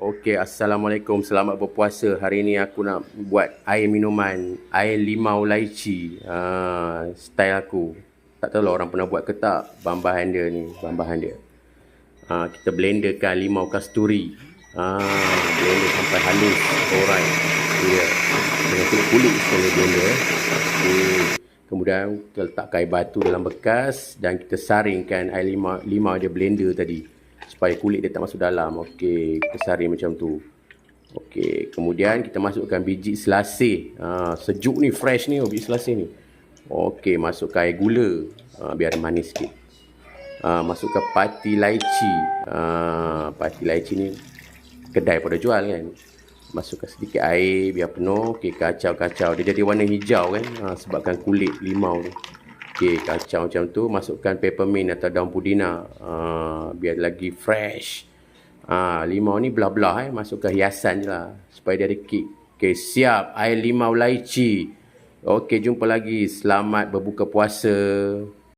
Okey, Assalamualaikum. Selamat berpuasa. Hari ni aku nak buat air minuman, air limau laici. Ha, style aku. Tak tahu lah orang pernah buat ke tak. Bahan-bahan dia ni, bahan-bahan dia. Ha, kita blenderkan limau kasturi. Ha, blender sampai halus. Alright. Ya. Dengan kulit-kulit sekali blender. Okay. Kemudian kita letakkan air batu dalam bekas dan kita saringkan air limau, limau dia blender tadi supaya kulit dia tak masuk dalam. Okey, kita saring macam tu. Okey, kemudian kita masukkan biji selasih. Ha, sejuk ni, fresh ni, oh, biji selasih ni. Okey, masukkan air gula. Ha, biar manis sikit. Ha, masukkan pati laici. Ha, pati laici ni kedai pada jual kan. Masukkan sedikit air biar penuh. Okey, kacau-kacau. Dia jadi warna hijau kan. Ha, sebabkan kulit limau tu. Okey, kacau macam tu. Masukkan peppermint atau daun pudina. Uh, biar lagi fresh. Uh, limau ni belah-belah eh. Masukkan hiasan je lah. Supaya dia ada kick. Okey, siap. Air limau laici. Okey, jumpa lagi. Selamat berbuka puasa.